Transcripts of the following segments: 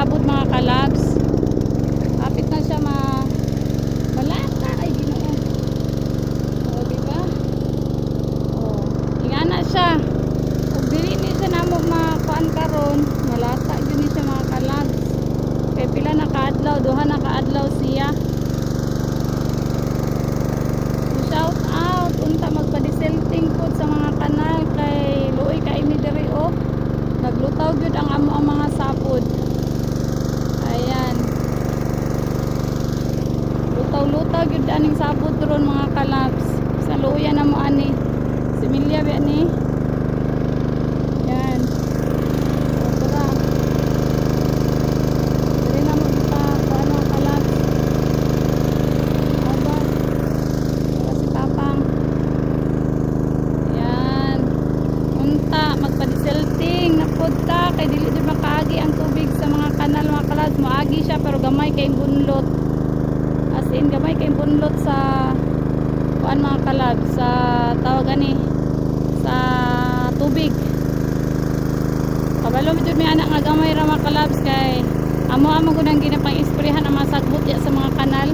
paabot mga kalabs. Kapit na siya ma... Wala. Ay, ginoo. O, oh, diba? O, oh, hinga na siya. Kung dili siya na mo makuan karon malata yun siya mga kalabs. Kaya pila nakaadlaw. Duha nakaadlaw siya. Shout out. Unta magpadiselting po sa mga kanal kay Luoy Kaimi Diri o. Oh. Naglutaw yun ang lutaw-lutaw gyud aning sabot ron mga kalabs. Sa luya na mo ani. Similya ba ni? Yan. So, tara. Dali na mo kita mga kalabs. Aba. Tara si Papang. Yan. Unta magpadiselting na ta kay dili jud makaagi ang tubig sa mga kanal mga kalabs. Moagi siya pero gamay kay bunlot. As in gamay kay bunlot sa kuan mga kalabs sa tawag ani sa tubig. Kabalo mi jud mi anak nga gamay ra mga kalabs kay amo amo gud ang ginapang isprehan ang mga sagbot diya sa mga kanal.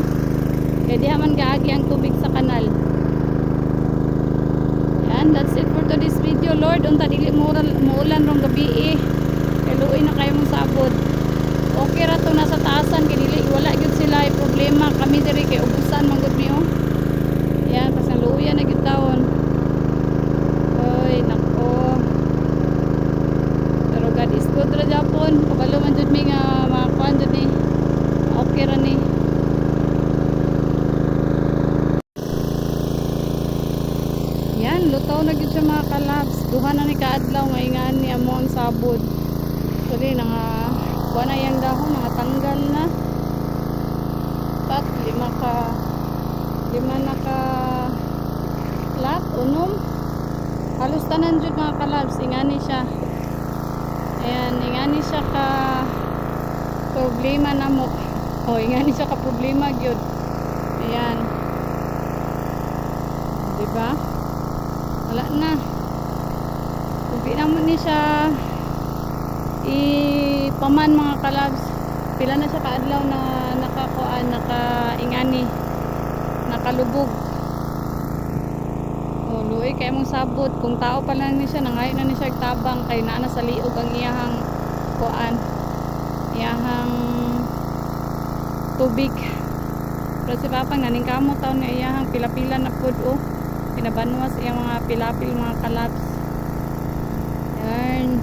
Kay diha man gaagi ang tubig sa kanal. Yan, that's it for today's video, Lord. Unta dili mo muulan rong gabi eh. Kay luoy na kayo mong sabod. Okay ra to nasa taasan kay dili wala gyud sila ay problema kami diri kay ubusan man gud mi oh. Yan, pas nga luoy na gyud taon. Oy, nako. Pero God is good ra Japon. Kabalo man jud mi nga mga kuan jud ni. Okay ra ni. Yan, lutaw na gyud siya mga kalabs. Duha na ni kaadlaw nga ingan ni amo ang sabod. Dali na nga kuha na yang dahon nga tanggal na. Pat lima ka lima na ka lat unom. Halos tanan jud mga kalabs ingani siya. Ayan, ingani siya ka problema na mo. O, ingani siya ka problema gyud. Ayan. Diba? wala na di na mo ni siya ipaman mga kalabs pila na siya kaadlaw na nakakuan nakaingani nakalubog. O luoy kay mong sabot. Kung tao pa lang ni siya nangayo na ni siya tabang kay naa sa liog ang iyahang kuan. Iyahang tubig. Pero si Papang naning kamo taon nga iyahang pila-pila na pud oh. Pinabanwas iyang mga pilapil mga kalabs yan